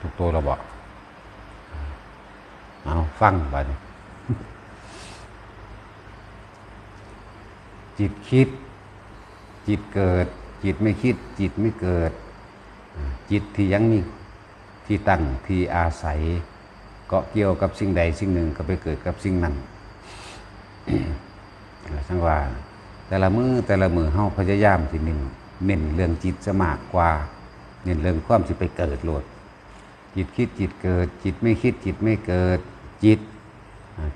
ทุกตัวเราบอกเอาฟังไปจิตคิด จิตเกิด จิตไม่คิด จิตไม่เกิด จิตที่ยังมีที่ตั้งที่อาศัย เกาะเกี่ยวกับสิ่งใดสิ่งหนึ่งก็ไปเกิดกับสิ่งนั้นสังว่า แต่ละมือแต่ละมือเฮาพยายามที่หนึ่งเน้นเรื่องจิตจะมากกว่า เน้นเรื่องความสิไปเกิดโลด จิตคิดจิตเกิด จิตไม่คิดจิตไม่เกิดจิต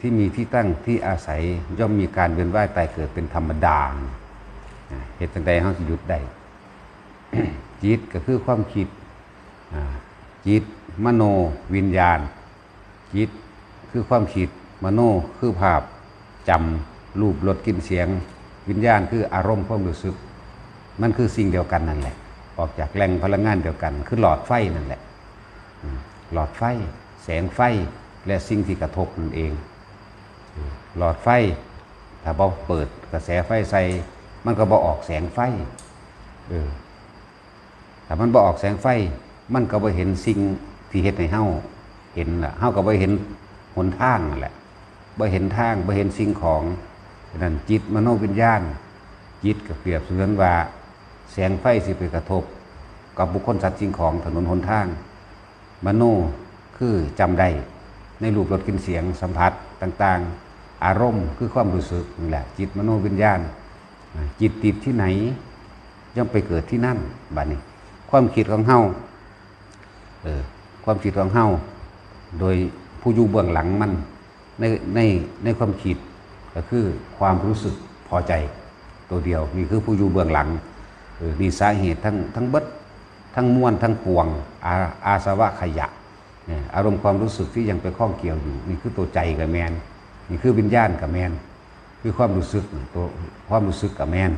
ที่มีที่ตั้งที่อาศัยย่อมมีการเวียนว่ายตายเกิดเป็นธรรมดาเหตุใดเฮาสิหยุดได้จิตก็คือความคิดจิตมโนวิญญาณ จิตคือความคิดมโนคือภาพจำรูปรสกลิ่นเสียง วิญญาณคืออารมณ์ความรู้สึก มันคือสิ่งเดียวกันนั่นแหละ ออกจากแหล่งพลังงานเดียวกัน คือหลอดไฟนั่นแหละ หลอดไฟ แสงไฟและสิ่งที่กระทบนั่นเอง หลอดไฟ ถ้าเราเปิดกระแสไฟใส่ มันก็บอออกแสงไฟเออถ้ามันบอออกแสงไฟ มันก็บ่เห็นสิ่งที่เฮ็ดให้เฮาเห็นล่ะเฮาก็บ่เห็นหนทางนั่นแหละบ่เห็นทางบ่เห็นสิ่งของนั้นจิตมโนวิญญาณ จิตก็เปรียบเสมือนว่า แสงไฟสิไปกระทบ กับบุคคลสัตว์สิ่งของถนนหนทาง มโนคือจำได้ในรูปรสกลินเสียงสัมผัสต่างๆ อารมณ์คือความรู้สึกนี่แหละจิตมโนวิญญาณ จิตติดที่ไหน ย่อมไปเกิดที่นั่นบัดนี้ ความคิดของเฮาเออความคิดของเฮาโดยผู้อยู่เบื้องหลังมันในในในความคิดก็คือความรู้สึกพอใจตัวเดียวนี่คือผู้อยู่เบื้องหลังออนี่สาเหตุทั้งทั้งเบิด ทั้งมวลทั้งปวงอาอาสวะขยะอารมณ์ความรู้สึกที่ยังไปข้องเกี่ยวอยู่ นี่คือตัวใจกับแมนนี่คือวิญญาณกับแมนคือความรู้สึกตัวความรู้สึกกับแมน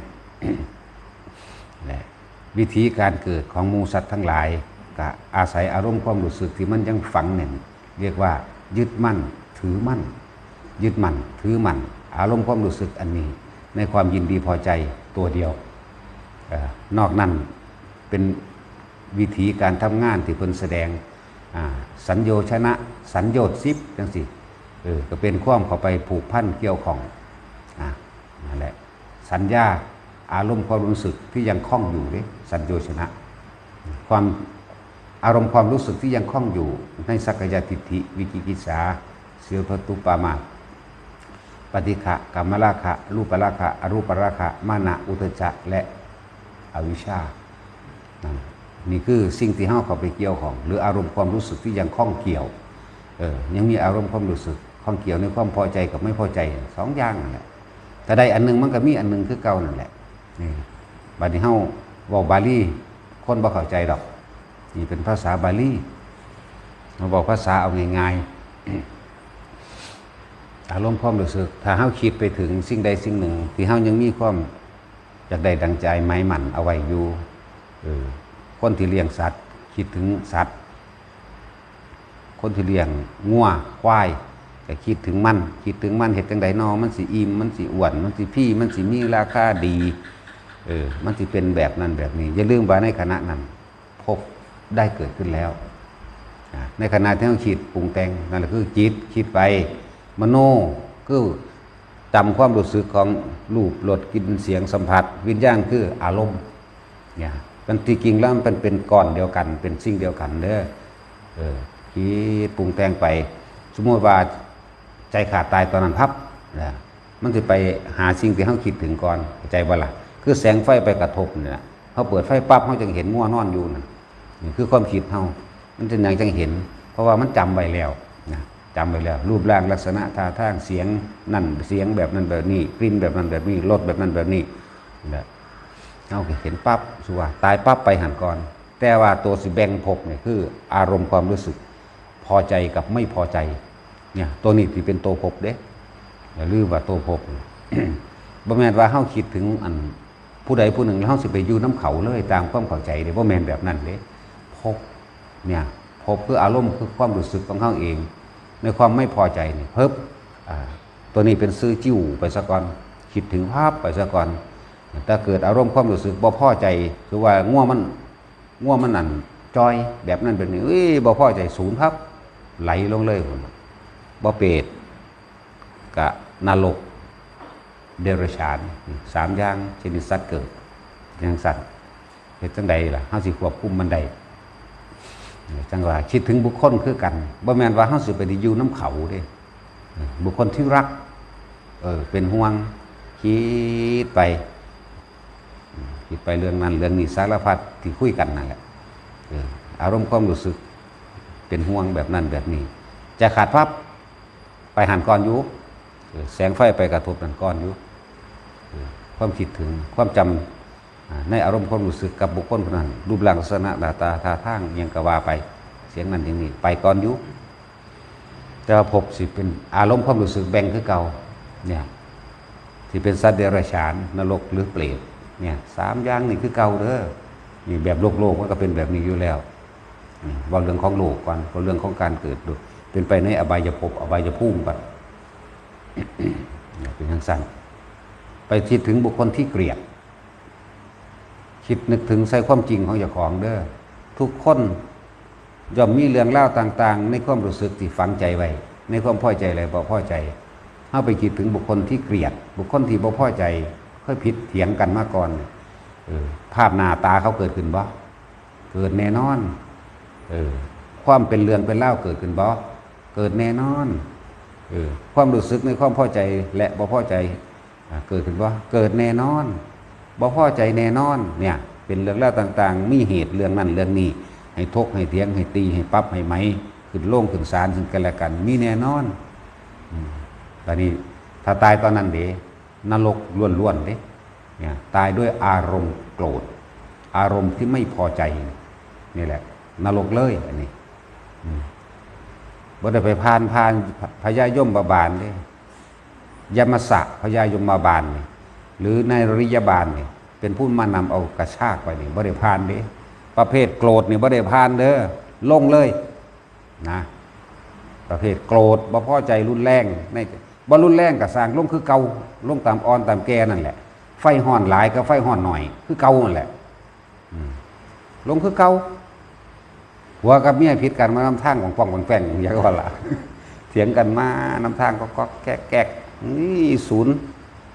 แหละวิธีการเกิดของมูสัตว์ทั้งหลายก็อาศัยอารมณ์ความรู้สึกที่มันยังฝังแน่นเรียกว่า ยึดมั่น ถือมั่น ยึดมั่น ถือมั่น อารมณ์ความรู้สึกอันนี้ ในความยินดีพอใจตัวเดียวอนอกนั้นเป็น วิธีการทำงานที่เพิ่นแสดงสัญโยชนะ สัญโยชน์ซิบจังสิเออก็เป็นความเข้าไปผูกพันเกี่ยวของอ่านั่นแหละสัญญาอารมณ์ความรู้สึกที่ยังคล่องอยู่นี่สัญโยชนะ ความอารมณ์ความรู้สึกที่ยังคล่องอยู่ ในสักยทิฏฐิวิกิกิสาเสือพตุปามาปฏิฆะกรรมราคะรูปราคะอรูปราคะมานะอุทจะและอวิชชา นี่คือสิ่งที่เฮาเข้าไปเกี่ยวของ หรืออารมณ์ความรู้สึกที่ยังคล่องเกี่ยวเออยังมีอารมณ์ความรู้สึกคล่องเกี่ยวในความพอใจกับไม่พอใจสองอย่างนั่นแหละแต่ได้อันหนึงมันก็มีอันหนึงคือเก่านั่นแหละนี่บัดนี้เฮาเว้าบาลีคนบ่เข้าใจดอกนี่เป็นภาษาบาลีเราบอกภาษาเอาง่ายๆอารมณ์ความรู้สึก ถ้าเฮาคิดไปถึงสิ่งใดสิ่งหนึ่ง ที่เฮายังมีความอยากได้ดังใจไม้หมันเอาไว้อยู่เออ คนที่เลี้ยงสัตว์ คิดถึงสัตว์ คนที่เลี้ยงงัวควายก็คิดถึงมัน คิดถึงมันเห็ดจังใดนอมันสิอิ่มมันสิอ้วน มันสิพี่ มันสิมีราคาดีเออมันสิเป็นแบบนั้นแบบนี้ อย่าลืมว่าในขณะนั้น พบได้เกิดขึ้นแล้ว ในขณะที่เราคิดปรุงแต่งนั่นแหละคือจิตคิดไปมโนคือจำความรู้สึกของรูปรสกลิ่นเสียงสัมผัส วิญญาณคืออารมณ์เนี่ย มันที่จริงแล้วมันเป็นก้อนเดียวกัน เป็นสิ่งเดียวกันเด้อเออคิดปรุงแต่งไป สมมติว่าใจขาดตายตอนนั้นพับนะมันจะไปหาสิ่งที่เขาคิดถึงก่อนใจบ่าล่ะ คือแสงไฟไปกระทบเนี่ยเขาเปิดไฟปั๊บเขาจึงเห็นง่วนอนอยู่นะนี่คือความคิดเขามันจะยังจังเห็น เพราะว่ามันจำไว้แล้วนะจำไว้แล้ว รูปร่างลักษณะท่าทางเสียงนั่นเสียงแบบนั้นแบบนี้กลิ่นแบบนั้นแบบนี้รสแบบนั้นแบบนี้นะ เอาเห็นปั๊บสุว่าตายปั๊บไปหันก่อน แต่ว่าตัวสิแบ่งภพเนี่ยคือ อารมณ์ความรู้สึก พอใจกับไม่พอใจ เนี่ย ตัวนี้ที่เป็นตัวภพเด้อย่าลืมว่าตัวภพบ่แม่นว่าเฮาคิดถึงอันผู้ใดผู้หนึ่งแล้วเฮาสิไปอยู่น้ำเขาเลยตามความเข้าใจเด้บ่แม่นแบบนั้นเด้ภพเนี่ยภพคืออารมณ์คือความรู้สึกของเฮาเอง ในความไม่พอใจนี่เพิ่บอ่าตัวนี้เป็นซื้อจิ้วไปซะก่อนคิดถึงภาพไปซะก่อน ถ้าเกิดอารมณ์ความรู้สึกบ่พอใจคือว่าง่วงมันง่วงมันนั่นจอยแบบนั้นแบบนี้เอ้ยบ่พอใจศูนย์ครับ ไหลลงเลยพุ่นบ่เปรตกะนรกเดรัจฉานสามอย่างชนิดสัตว์เกิดอย่างสัตว์เฮ็ดจังใดล่ะเฮาสิควบคุมมันไดจังว่าคิดถึงบุคคลคือกันบ่แมนว่าเฮาสิไปอยู่น้ำเขาเด้บุคคลที่รักเออเป็นห่วงคิดไป คิดไปเรื่องนั้นเรื่องนี้สารพัดที่คุยกันนั่นแหละอารมณ์ความรู้สึกเป็นห่วงแบบนั้นแบบนี้ จะขาดพับไปหันก้อนอยู่แสงไฟไปกระทบนั่นก้อนอยู่ความคิดถึงความจำอ่าในอารมณ์ความรู้สึกกับบุคคลคนนั้นรูปร่างลักษณะหน้าตาท่าทางยังกะว่าไปเสียงนั้นอย่างนี้ไปก้อนอยู่แต่ว่าพบสิเป็นอารมณ์ความรู้สึกแบ่งคือเก่าเนี่ยที่เป็นสัตว์เดรัจฉานนรกหรือเปรต เนี่ยสามอย่างนี่คือเก่าเด้อนี่แบบโลกโลกมันก็เป็นแบบนี้อยู่แล้วว่าเรื่องของโลกก่อนว่าเรื่องของการเกิดดูเป็นไปในอบายภพอบายภูมิก่อนเนี่ยเป็นทางสั้นไปคิดถึงบุคคลที่เกลียด คิดนึกถึงใส่ความจริงของเจ้าของเด้อทุกคนย่อมมีเรื่องเล่าต่าง ๆ ในความรู้สึกที่ฝังใจไว้ ในความพอใจอะไรบ่พอใจเข้าไปคิดถึงบุคคลที่เกลียด บุคคลที่บ่พอใจ ค่อยผิดเถียงกันมาก่อนเออภาพหน้าตาเขาเกิดขึ้นบ่เกิดแน่นอน เออ ความเป็นเรื่องเป็นเล่าเกิดขึ้นบ่เกิดแน่นอนเออความรู้สึกในความพอใจและบ่พอใจอ่าเกิดขึ้นบ่เกิดแน่นอนบ่พอใจแน่นอน เนี่ย เป็นเรื่องราต่างๆ มีเหตุเรื่องนั้นเรื่องนี้ ให้ทกให้เถียงให้ตีให้ปรับให้ไหมขึ้นโล่งขึ้นศาลซึ่งกันและกัน มีแน่นอนตอนนี้ถ้าตายตอนนั้นเด นรกล้วนๆเนี่ยตายด้วยอารมณ์โกรธ อารมณ์ที่ไม่พอใจ นี่แหละ นรกเลยอันนี้บ่ได้ไปพานพานพญายมบาบาลเด้ยมสะพญายมมาบาลนี่หรือในริยบาลนี่เป็นผู้มานำเอากระชากไปนี่บ่ได้พานเด้ประเภทโกรธนี่บ่ได้พานเด้อลงเลยนะ ประเภทโกรธบ่พอใจรุนแรงใน บ่รุนแรงกับสร้างลงคือเกาลงตามอ่อนตามแก่นั่นแหละ ไฟห่อนหลายกับไฟห่อนหน่อย คือเกานั่นแหละลงคือเกาหัวกับเมียผิดกันมานำทางของป้องของแป้งอย่างว่าละเถียงกันมานำทางก็ก็แกกแกกนี่ศูนย์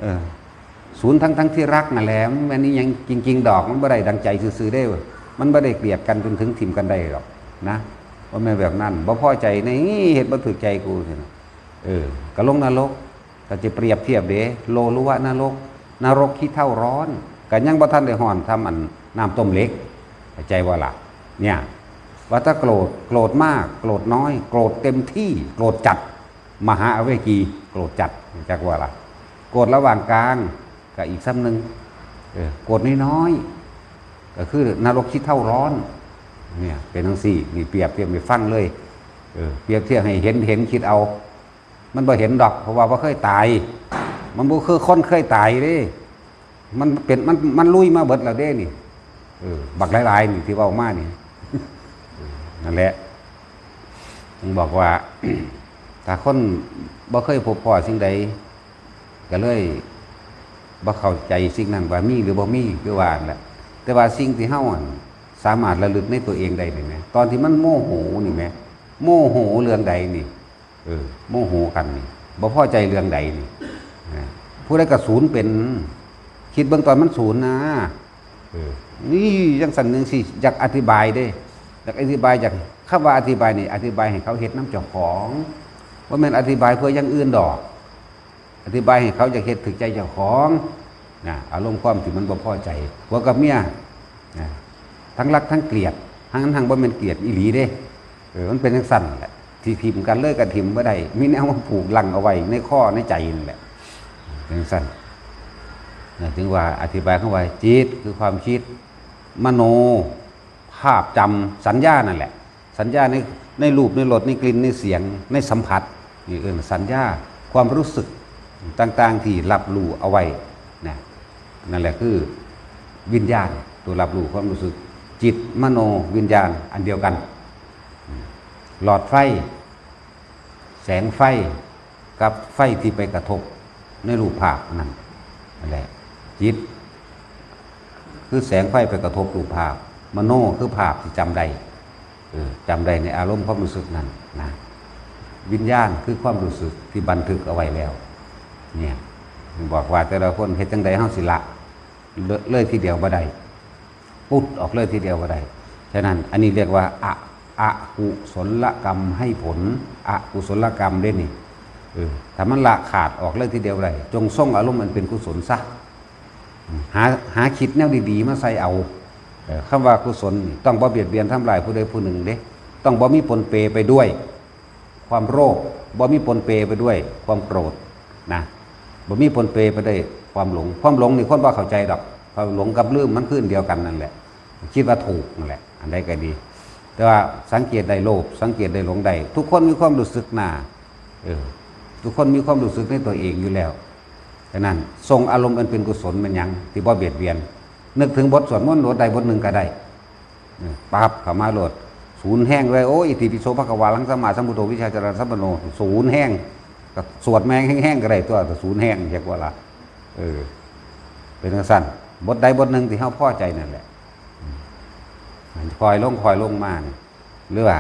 เออศูนย์ทั้งทั้งที่รักนั่นแหละมันนี่ยังจริง ๆ ดอกมันบ่ได้ดังใจซื่อๆได้ว้ยมันบ่ได้เกลียดกันจนถึงทิมกันได้หรอกนะว่าไม่แบบนั้นบ่พอใจในเหตุบ่ถูกใจกูสินะ เออก็ลงนรกก็จะเปรียบเทียบเด้โลรู้ว่านรก นรกขี้เท่าร้อนก็ยังบ่ทันได้ห่อนทำอันน้ำต้มเล็กใจว่าล่ะเนี่ยว่าถ้าโกรธโกรธมาก โกรธน้อย โกรธเต็มที่โกรธจัด มหาอเวกี โกรธจัดจักว่าละโกรธระหว่างกลางกับอีกซ้ำหนึ่งโกรธน้อยๆก็คือนรกคิดเท่าร้อนเนี่ยเป็นทั้งสี่นี่เปรียบเทียบไปฟังเลยเออเปรียบเทียบให้เห็นเห็นคิดเอา มันบ่เห็นดอก เพราะว่าบ่เคยตาย มันบ่คือคนเคยตายเด้มันเป็นมันมันลุยมาเบิดแล้วเด้นี่เออบักหลายๆนี่ที่ว้ามานี่นั่นแหละถึงบอกว่าถ้าคนบ่เคยพบพ่อสิ่งใดก็เลยบ่เข้าใจสิ่งนั้นว่ามีหรือบ่มีคือว่านั่นแหละแต่ว่าสิ่งที่เฮาอะสามารถระลึกในตัวเองได้นี่แหมตอนที่มันโมโหนี่แหมโมโหเรื่องใดนี่ เออโมโหกันนี่บ่พอใจเรื่องใดนี่นะผู้ใดก็ศูนย์เป็น คิดเบื้องตอนมันศูนย์นะเออนี่ยังสันหนึ่งสิอยากอธิบายเด้อยากอธิบายจากคำว่าอธิบายนี่ อธิบายให้เขาเห็นน้ำเจ้าของว่าแม่นอธิบายเพื่ออยังอื่นดอก อธิบายให้เขาจะเห็นถึงใจเจ้าของนะอารมณ์ความที่มันบ่พอใจหัวกับเมียนะทั้งรักทั้งเกลียดทั้งนั้นทั้งบ่แม่นเกลียดอีหลีเด้เออมันเป็นทั้งสั้นแหละ ที่ทิมพ์กันเลิกกันทิมบ่ได้มีแนวมาผูกลังเอาไว้ในข้อในใจนั่นแหละเป็นทั้งสั้นถึงว่าอธิบายเข้าไว้จิตคือความคิด มโน ภาพจำสัญญานั่นแหละ สัญญาในในรูปในรสในกลิ่นในเสียงในสัมผัสนี่เออสัญญาความรู้สึกต่างๆที่รับรู้เอาไว้นะนั่นแหละคือวิญญาณตัวรับรู้ความรู้สึก จิตมโนวิญญาณอันเดียวกัน หลอดไฟ แสงไฟกับไฟที่ไปกระทบในรูปภาพนั่นนั่นแหละจิต คือแสงไฟไปกระทบรูปภาพ มโนคือภาพที่จำได้จำได้ในอารมณ์ความรู้สึกนั้นนะวิญญาณคือความรู้สึกที่บันทึกเอาไว้แล้ว เนี่ยบอกว่าแต่ละคนเฮ็ดจังใดเฮาสิละเลอะเลยทีเดียวบ่ได้ปุดออกเลยทีเดียวบ่ได้ฉะนั้นอันนี้เรียกว่าอะ อะกุศลกรรมให้ผลอะกุศลกรรมเด้นี่เออถ้ามันละขาดออกเลยทีเดียวบ่ได้จงส่งอารมณ์มันเป็นกุศลซะหาหาคิดแนวดีๆมาใส่เอาเออคำว่ากุศลต้องบ่เบียดเบียนทำลายผู้ใดผู้หนึ่งเด้ ต้องบ่มีปนเปไปด้วย ความโรคบ่มีปนเปไปด้วย ความโกรธนะบ่มีปนเปไปด้วยความหลง ความหลงนี่คนบ่เข้าใจดอกความหลงกับลืมมันขึ้นเดียวกันนั่นแหละ คิดว่าถูกนั่นแหละ อันใดก็ดี แต่ว่าสังเกตได้โลภสังเกตได้หลงได้ทุกคนมีความรู้สึกหนาเออทุกคนมีความรู้สึกในตัวเองอยู่แล้วฉะนั้นทรงอารมณ์อันเป็นกุศลมันยังที่บ่เบียดเบียน นึกถึงบทสวดมนต์บทใดบทหนึ่งก็ได้ปั๊บข้ามาโหลด ศูนย์แห้งเลยโอ้ยอิติปิโสภะกวาลังสมาสัมพุทโธวิชาจารสัมปโน ศูนย์แห้งก็สวดแมงแห้งๆก็ได้ตัวแต่ศูนย์แห้งเรียกว่าละเออเป็นสั้นบทใดบทหนึ่งที่เฮาพอใจนั่นแหละ คอยลงคอยลงมาเนี่ยหรือว่า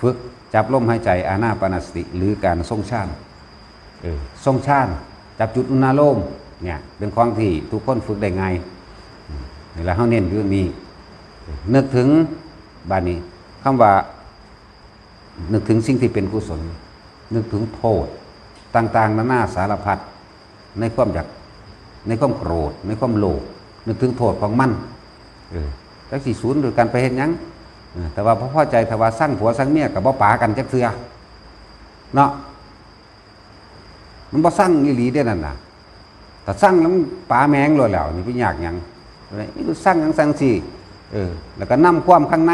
ฝึกจับลมหายใจอานาปานสติ หรือการทรงชาติเออทรงชาติจับจุดอุณาโลมเนี่ยเป็นของที่ทุกคนฝึกได้ง่ายอืมนี่แหละเฮาเน้นเรื่องนี้นึกถึงบานนี้คำว่า นึกถึงสิ่งที่เป็นกุศล นึกถึงโทษ ต่างๆนานาสารพัดในความอยากในความโกรธ ในความโลภนึกถึงโทษของมันเออ จักสี่ศูนย์หรือการไปเห็นยังแต่ว่าพอพอใจถ้าว่าสร้างผัวสร้างเมียกับบ่ป๋ากันจักเทือเนาะมันบ่สร้างอีหลีได้นั่นน่ะแต่สร้างแล้วป๋าแมงเลยแล้วนี่พี่อยากยังนี่ก็สร้างยังสร้างสิเออ แล้วก็นํความข้างใน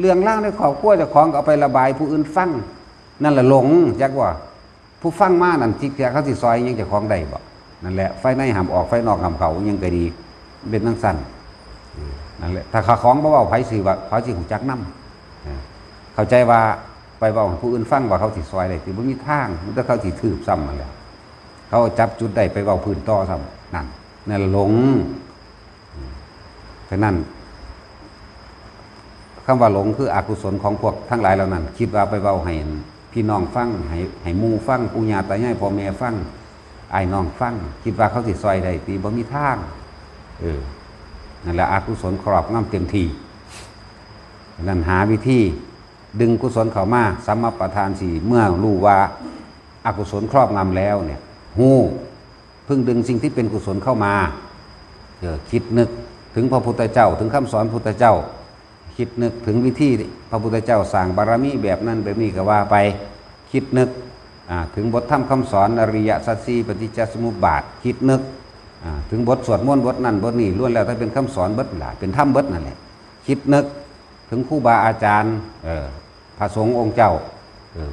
เรื่องเล่าในครอบครัวจะของเอาไประบายผู้อื่นฟังนั่นแหละหลงจักว่า ผู้ฟังมานั่นจิกเสียเขาสิซอยยังจะของได้บ่นั่นแหละไฟในหามออกไฟนอกหามเขายังก็ดี เป็นทั้งสั้น นั่นแหละถ้าเขาของบ่เว้าไผสิว่าเขาสิหูจักนำเข้าใจว่าไปเว้าให้ผู้อื่นฟังว่าเขาสิซอยได้ที่บ่มีทางมันแต่เขาสิถืบซ้ำนั่นแหละเขาจับจุดได้ไปเว้าพื้นต่อซ้ำนั่นนั่นหลงฉะนั้นคำว่าหลงคืออกุศลของพวกทั้งหลายเหล่านั้น คิดว่าไปเว้าให้พี่น้องฟังให้ให้มู่ฟังปู่ย่าตายายพ่อแม่ฟังไอ้น้องฟัง คิดว่าเขาสิซอยได้ตีบ่มีทางเออ นั่นแหละอกุศลครอบงำเต็มทีนั่นหาวิธีดึงกุศลเข้ามาสัมมาประธานสี่เมื่อรู้ว่าอากุศลครอบงำแล้วเนี่ยหูเพิ่งดึงสิ่งที่เป็นกุศลเข้ามาเออคิดนึกถึงพระพุทธเจ้า ถึงคำสอนพุทธเจ้า คิดนึกถึงวิธีพระพุทธเจ้าสั่งบารมีแบบนั้นแบบนี้ก็ว่าไปคิดนึกถึงบทธรรมคำสอนอริยสัจสีปฏิจจสมุปบาทคิดนึก ถึงบทสวดมนต์บทนั้นบทนี้ล้วนแล้วถ้าเป็นคำสอนบิดหละเป็นธรรมบิดนั่นแหละ คิดนึกถึงครูบาอาจารย์พระสงฆ์องค์เจ้า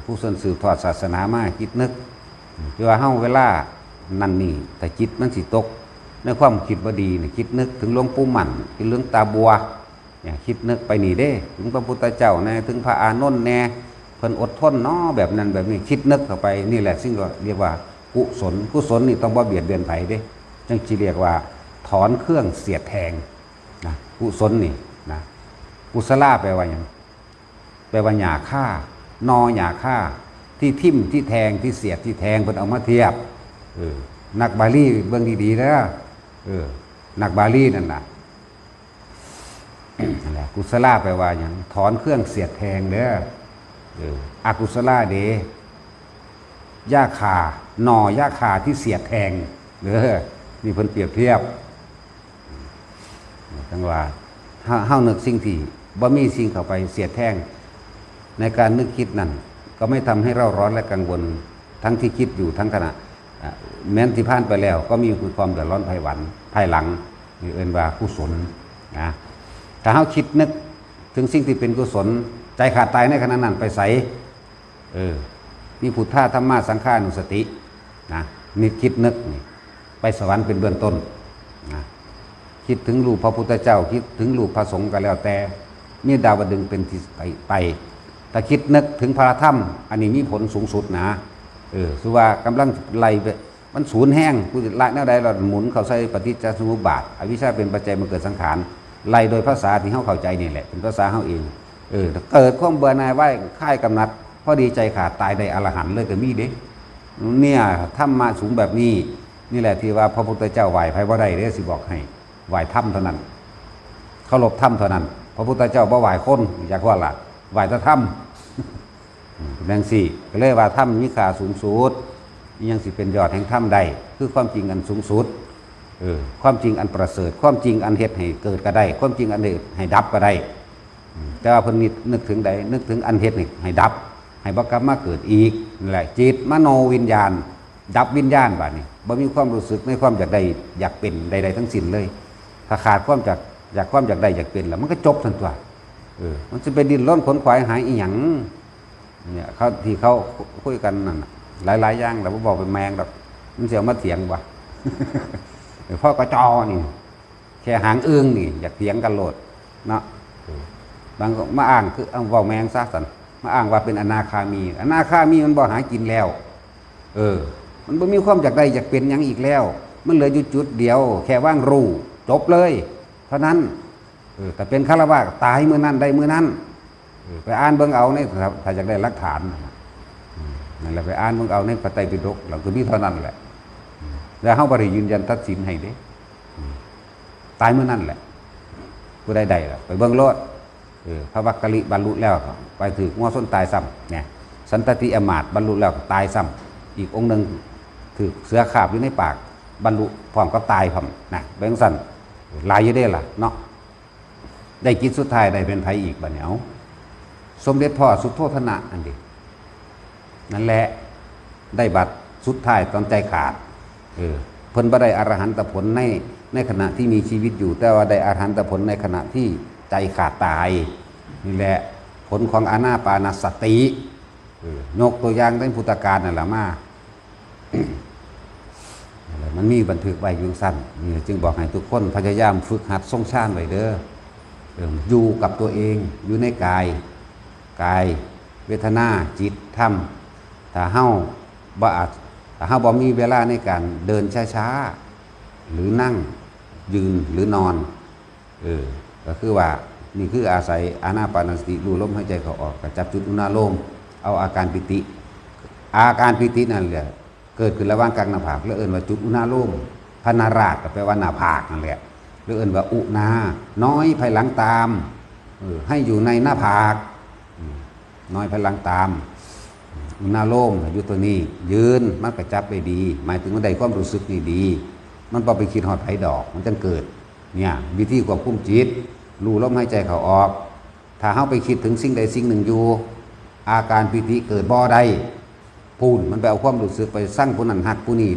ผู้ส่นสืบทอดศาสนามาคิดนึกเพื่อเฮาเวลานั่นนี่แต่จิตมันสิตกในความคิดบ่ดีนี่คิดนึกถึงหลวงปู่หมันคิดเรื่องตาบัวเนี่ยคิดนึกไปนี่เด้ ถึงพระพุทธเจ้าแน่ถึงพระอานนท์แน่เพิ่นอดทนเนาะแบบนั้นแบบนี้คิดนึกเข้าไปนี่แหละซึ่งเรียกว่ากุศลกุศลนี่ต้องบ่เบียดเบียนไผเด้ จังสิเรียกว่า ถอนเครื่องเสียดแทงนะกุศลนี่นะกุศลาแปลว่าหยังแปลว่าหญ้าฆ่านอหญ้าฆ่า ที่ทิ่มที่แทงที่เสียดที่แทงเพิ่นเอามาเทียบเออนักบาลีเบิ่งดีๆนะเออนักบาลีนั่นน่ะนั่นแหละกุศลาแปลว่าอย่างถอนเครื่องเสียดแทงเด้อเอออกุศลาเดย่าคาหนอย่าคาที่เสียดแทงเด้อ นี่เพิ่นเปรียบเทียบทั้งว่าเฮาเฮานึกสิ่งที่บ่มีสิ่งเข้าไปเสียแทงในการนึกคิดนั่น ก็ไม่ทำให้เราร้อนและกังวลทั้งที่คิดอยู่ทั้งขณะแม้นที่ผ่านไปแล้ว ก็มีความเดือดร้อนภายหวันภายหลังนี่เอินว่ากุศลนะถ้าเขาคิดนึกถึงสิ่งที่เป็นกุศล ใจขาดตายในขณะนั้นไปใสเออนี่พุทธาธรรมะสังฆานุสตินะนี่คิดนึกนี่ ไปสวรรค์เป็นเบื้องต้นนะคิดถึงรูปพระพุทธเจ้า คิดถึงรูปพระสงฆ์ก็แล้วแต่มีดาวดึงเป็นที่ไปไปแต่คิดนึกถึงพระธรรม อันนี้มีผลสูงสุดนะเออคือว่ากำลังไหลไปมันศูนย์แห้งผู้ละแนวใดเราหมุนเขาใส่ปฏิจจสมุปบาทอวิชชาเป็นปัจจัยมันเกิดสังขารไล่โดยภาษาที่เฮาเข้าใจนี่แหละเป็นภาษาเฮาเองเออเกิดความเบื่อหน่ายไหวค่ายกำนัดพอดีใจขาดตายได้อรหันต์เลยก็มีเด้เนี่ยถ้ำมาสูงแบบนี้ นี่แหละที่ว่าพระพุทธเจ้าไหวไผบ่ได้เด้สิบอกให้ไหวถ้ำเท่านั้นเคารพถ้ำเท่านั้น พระพุทธเจ้าบ่ไหวคนอยากว่าล่ะไหวแต่ถ้ำแบงสี่ก็เลยว่าถ้ำมีค่าสูงสุดยังสิเป็นยอดแห่งถ้ำใดคือความจริงอันสูงสุดเออความจริงอันประเสริฐ ความจริงอันเฮ็ดให้เกิดก็ได้ ความจริงอันเฮ็ดให้ดับก็ได้ แต่ว่าเพิ่นนิดนึกถึงใดนึกถึงอันเฮ็ดนี่ให้ดับ ให้บ่กลับมาเกิดอีกนั่นแหละจิตมโนวิญญาณ ดับวิญญาณบัดนี้บ่มีความรู้สึกในความอยากได้อยากเป็นใดๆทั้งสิ้นเลย ถ้าขาดความอยากอยากความอยากได้อยากเป็นแล้วมันก็จบทันตัวเออมันจะไปดิ้นรนขนขวายหายอีหยังเนี่ยเขาที่เขาคุยกันนั่นหลายๆอย่างแต่ว่าบอกเป็นแมงแบบมันเสียวมาเถียงวะพ่อกระจอนี่แค่หางอึ้งนี่อยากเถียงกันโหลดเนาะบางมาอ้างคือเอาว่าแมงซะสันมาอ้างว่าเป็นอนาคามี อนาคามีมันบ่หากินแล้ว เออ มันบ่มีความอยากได้อยากเป็นยังอีกแล้ว มันเหลืออยู่จุดเดียว แค่ว่างรู้จบเลย เท่านั้นแต่เป็นคารวะตายเมื่อนั้นได้เมื่อนั้นไปอ่านเบิ่งเอาในถ้าถ้าอยากได้หลักฐานนั่นแหละไปอ่านเบิ่งเอาในพระไตรปิฎกเราก็มีเท่านั้นแหละแล้วเฮาบ่ได้ยืนยันตัดสินให้เด้ตายเมื่อนั้นแหละผู้ใดใดล่ะไปเบิ่งโลดพระวักกะลิบรรลุแล้วไปถืองัวส้นตายซ้ำเนี่ยสันตติอมาตบรรลุแล้วตายซ้ำอีกองค์หนึ่ง ถือเสือขาบอยู่ในปาก บรรลุพร้อมกับตายพร้อมนะเบงสันลายอยู่เด้ล่ะเนาะได้กิจสุดท้ายได้เป็นไผอีกบัดเนี้ยสมเด็จพ่อสุดโทธนะอันเดียนั่นแหละได้บัตรสุดท้ายตอนใจขาดเออเพิ่นบ่ได้อรหันตผลในในขณะที่มีชีวิตอยู่ แต่ว่าได้อรหันตผลในขณะที่ใจขาดตายนี่แหละผลของอานาปานสติยกตัวอย่างในพุทธการนั่นแหละมา มันมีบันทึกไว้อยู่สั้นนี่จึงบอกให้ทุกคนพยายามฝึกหัดทรงชาติไว้เด้ออยู่กับตัวเองอยู่ในกาย กาย เวทนาจิตธรรมถ้าเฮาบ่อาจถ้าเฮาบ่มีเวลาในการเดินช้าๆหรือนั่งยืนหรือนอนเออก็คือว่านี่คืออาศัยอานาปานสติรู้ลมหายใจเขาออกกับจับจุดอุณาโลมเอาอาการปิติ อาการปิตินั่นแหละ เกิดขึ้นระหว่างกลางหน้าผากแล้วเอิ้นว่าจุดอุณาโลมพนาราชก็แปลว่าหน้าผากนั่นแหละหรือเอิ้นว่าอุนา น้อยภายหลังตามอให้อยู่ในหน้าผาก น้อยพลังตาม อุณาโลมอยู่ตัวนี้ ยืนมันกระจับไปดี หมายถึงว่าใดความรู้สึกนี่ดี มันพอไปคิดหอดไผดอก มันจังเกิดเนี่ยวิธีควบคุมจิตรู้ลมหายใจเขาออก ถ้าเฮาไปคิดถึงสิ่งใดสิ่งหนึ่งอยู่ อาการปิติเกิดบ่ได้ พูนมันไปเอาความรู้สึกไปสร้างผู้นั้นหักผู้นี้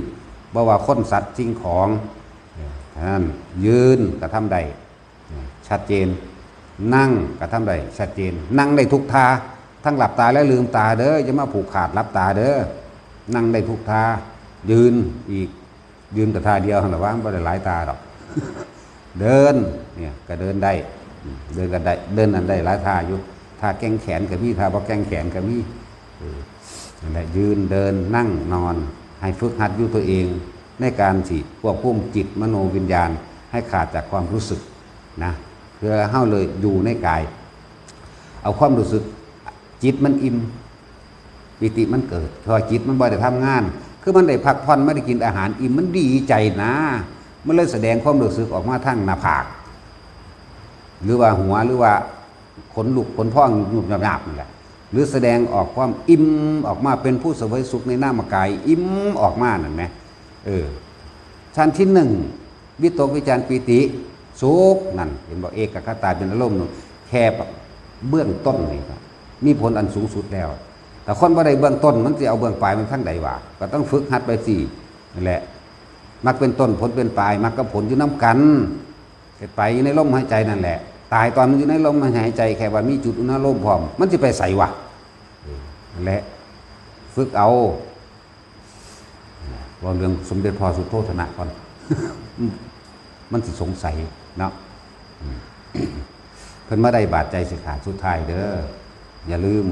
บ่ว่าคนสัตว์สิ่งของท่านยืนกระทำใดชัดเจน นั่งกระทำได้ชัดเจน นั่งได้ทุกท่าทั้งหลับตาและลืมตาเด้ออย่ามาผูกขาดหลับตาเด้อนั่งได้ทุกท่ายืนอีกยืนแต่ท่าเดียวหรือว่าไม่ได้หลายตาหรอกเดินเนี่ยก็เดินได้ เดินก็ได้เดินอันได้หลายท่าอยู่ท่าแกงแขนก็มีท่าบ่แกงแขนก็มีเนั่นแหละยืนเดินนั่งนอน ให้ฝึกหัดอยู่ตัวเอง ในการสิควบคุมจิตมโนวิญญาณ ให้ขาดจากความรู้สึกนะเพื่อเฮ้าเลยอยู่ในกาย เอาความรู้สึกจิตมันอิ่มปิติมันเกิดพอจิตมันบ่ได้ทำงาน คือมันได้พักผ่อนไม่ได้กินอาหารอิ่มมันดีใจนะ มันเลยแสดงความรู้สึกออกมาทั้งหน้าผาก หรือว่าหัวหรือว่าขนลุกขนพองหยุบหยาบๆนี่แหละ หรือแสดงออกความอิ่มออกมาเป็นผู้เสวยสุขในหน้ามกาย อิ่มออกมานั่นไหมเออชั้นที่หนึ่งวิตกวิจารปีติสุขนั่นเห็นบอกเอกคตาเป็นอารมณ์หนึ่งแค่เบื้องต้นนี่ครับมีผลอันสูงสุดแล้ว แต่คนบ่ได้เบื้องต้นมันจะเอาเบื้องปลายมันทั้งใดวะก็ต้องฝึกหัดไปสินั่นแหละมักเป็นต้นผลเป็นปลายมักกับผลอยู่น้ำกันเกิดไปอยู่ในลมหายใจนั่นแหละ ตายตอนมันอยู่ในลมหายใจแค่ว่ามีจุดอุณหภูมิพร้อม มันจะไปใส่วะและฝึกเอาว่าเรื่องสมเด็จพอสุโธธนะก่อน มันสิสงสัยเนาะเพิ่นมาได้บาดใจสิขาสุดท้ายเด้ออย่าลืม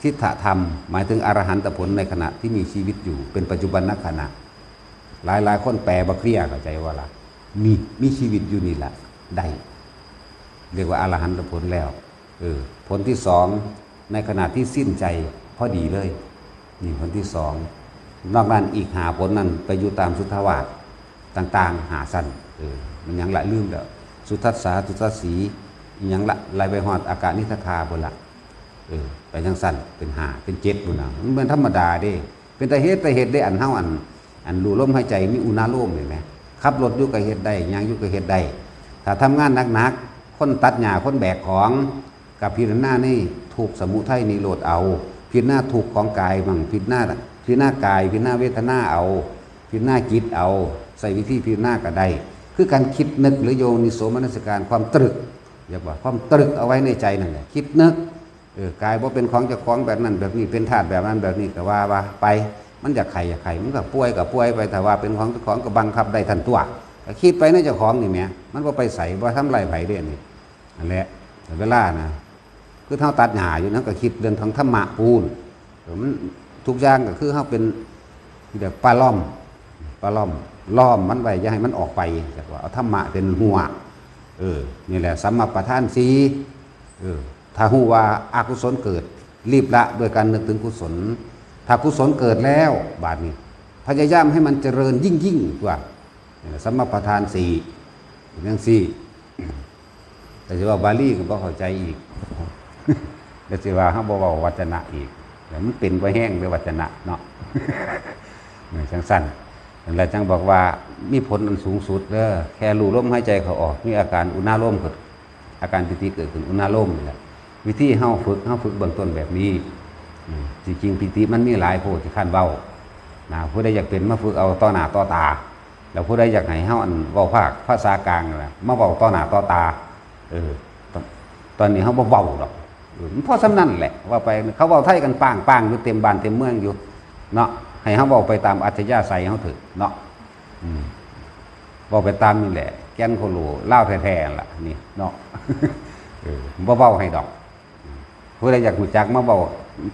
ทิฏฐธรรม หมายถึงอรหันตผลในขณะที่มีชีวิตอยู่เป็นปัจจุบันนขณะ หลายหลายๆคนแปลบะเครียเข้าใจว่าล่ะมีมีชีวิตอยู่นี่แหละ ได้ เรียกว่าอรหันตผลแล้วเออผลที่สองในขณะที่สิ้นใจพอดีเลยนี่ผลที่สองนอกนั้นอีกหาผลนั้นไปอยู่ตามสุทธาวาสต่าง ๆ หาสั้นเออมันยังละลืมแล้วสุทัสสาสุทัสสียังละไล่ไปหอดอากาศนิทธาบนละเออไปจังสั้นเป็นหาเป็นเจ็ดบุญนะมันเป็นธรรมดาเด้ เป็นแต่เหตุแต่เหตุได้อันเฮาอัน อันรูลมหายใจมีอุณาโลมเห็นไหมขับรถอยู่กับเหตุได้ยางอยู่กับเหตุได้ ถ้าทำงานหนักๆคนตัดหญ้าคนแบกของกับพิจารณานี่ถูกสมุทัยนิโรธเอา พิจารณาถูกของกายมั่งพิจารณาพิจารณากายพิจารณาเวทนาเอา พิจารณาจิตเอา ใส่วิธีพิจารณาก็ได้ คือการคิดนึกหรือโยนิโสมนสิการความตรึกเรียกว่าความตรึกเอาไว้ในใจนั่นแหละคิดนึกเออกายว่าเป็นของจะคล้าของแบบนั้น แบบนี้เป็นธาตุแบบนั้นแบบนี้ก็ว่าว่าไป มันอยากไข่อยากไข่มันก็ป่วยก็ป่วยไปแต่ว่าเป็นของจ้าของก็บังคับได้ทันตัว ก็คิดไปในเจ้าของนี่แม่มันก็ไปใส่ว่าทำไรไผเด่นนี่นั่นแหละแต่เวลานะคือเท่าตัดหญ้าอยู่นั้นก็คิดเรื่องทางธรรมะปูนมันทุกอย่างก็คือเขาเป็นเดี๋ยวปลาล้อมปลาล้อมล้อมมันไว้อย่าให้มันออกไปจากว่าเอาธรรมะเป็นหัวเออนี่แหละสัมมาประธานสีเออถ้าหูว่าอากุศลเกิด รีบละโดยการนึกถึงกุศล ถ้ากุศลเกิดแล้ว บาดนี้ พยายามให้มันเจริญยิ่งยิ่งกว่า สัมมาประธานสี่เรื่องสี่แต่จะว่าบาลีก็บ่เข้าใจอีกแต่จะว่าเขาบอกว่าวัจนะอีกเดี๋ยวมันเป็นไปแห้งด้วยวัจนะเนาะนี่จังสั้นนั่นแหละจังบอกว่ามีผลอันสูงสุดเด้อแค่รูลมหายใจเขาออก มีอาการอุณาโลมเกิดอาการปิติเกิดขึ้นอุณาโลมนี่แหละวิธีเฮาฝึกเฮาฝึกเบื้องต้นแบบนี้จริงๆปิติมันมีหลายโพดที่ขั้นเว้านะผู้ใดอยากเป็นมาฝึกเอาต่อหน้าต่อตา แล้วผู้ใดอยากให้เฮาอันเว้าภาคภาษากลางนั่ะมาเว้าต่อหน้าต่อตา เออ ตอนนี้เฮาบ่เว้าหรอกเออมันพอสำนั่นแหละว่าไปเขาเว้าไทยกันป้างอยู่เต็มบ้านเต็มเมืองอยู่ เนาะให้เขาบอกไปตามอัจฉริยะใส่เขาเถอะเนาะอืมบอกไปตามนี่แหละ แกนโคโลเล่าแท้ๆล่ะนี่เนาะเออบ่เบาให้ดอกผู้ใดอยากหูจักมาเบา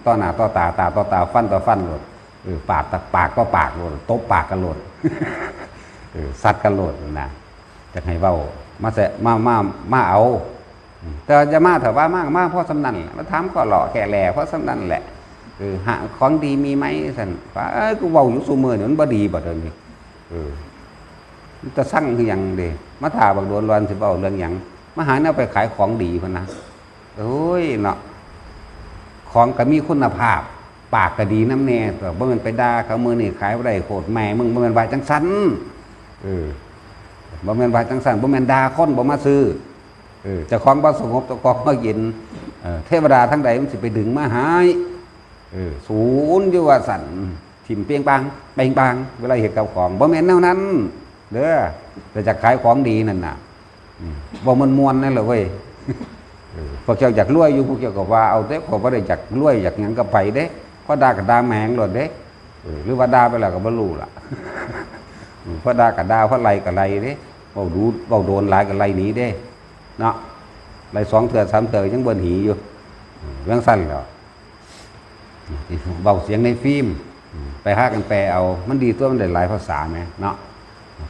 ต่อหน้าต่อตาตาต่อตาฟันต่อฟันโลดเออปากต่อปากก็ปากโลดตบปากกันโลด ออสัตว์กันโลดนะจะให้เบามาแสะมามามาเอา แต่จะมาเถอะว่ามากมากเพราะสำนันมาถามก็หล่อแก่แหล่เพราะสำนันแหละเออหาของดีมีไหมสันว่าเอ้ยกูเว้าอยู่ซูมือเนี่ยมันบ่ดีบ่เดี๋ยวนี้เออจะสั่งคือยังเด้มาถาบักโดนวันสิเว้าเรื่องหยังมาหาแนวไปขายของดีพุ่นนะโอ้ยเนาะของก็มีคุณภาพ ปากก็ดีน้ำแน่แต่บ่ม่นไปด่าเขามือนี่ขายบ่ได้โคตรแม่มึงบ่ม่นว่าจังซัน เออบ่แม่นว่าจังซันบ่แม่นดาคนบ่มาซื้อเออจ้าของบ่สงบเจ้าของบ่เย็นเทวดาทั้งใดมันสิไปดึงมาหายเออศูนย์อยู่ว่าสั่นทิมเปียงปังเปียงปังเวลาเห็นกับของบ่แม่นแนวนั้นเด้อแต่จะขายของดีนั่นน่ะบ่มันมวนนั่นแหละเว้ยเออพวกเจ้าอยากรวยอยู่พวกเจ้าก็ว่าเอาเด้ขอบ่ได้อยากรวยอยากหยังก็ไปเด้พราะด่ากับด่าแมงโลดเด้อหรือว่าด่าไปแล้วก็บ่รู้ล่ะ เพราะด่ากับด่าเพราะไล่กับไล่เด้เว้าดูเว้าโดนหลายกับไล่หนีเด้ เนาะไล่สองเถื่อสามเถื่อยังเบิ่นหีอยู่เรื่องสั้นแล้วเบาเสียงในฟิล์มไปหากันแปลเอา มันดีตัวมันได้หลายภาษาไหมเนาะ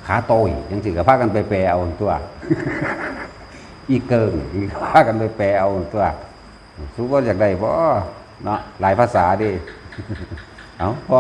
ขาโตยยังสิกับพากันไปแปลเอาตัว อีเกิงพากันไปแปลเอาตัวสู้ว่าอยากได้เพราะเนาะหลายภาษาดิเอาพอ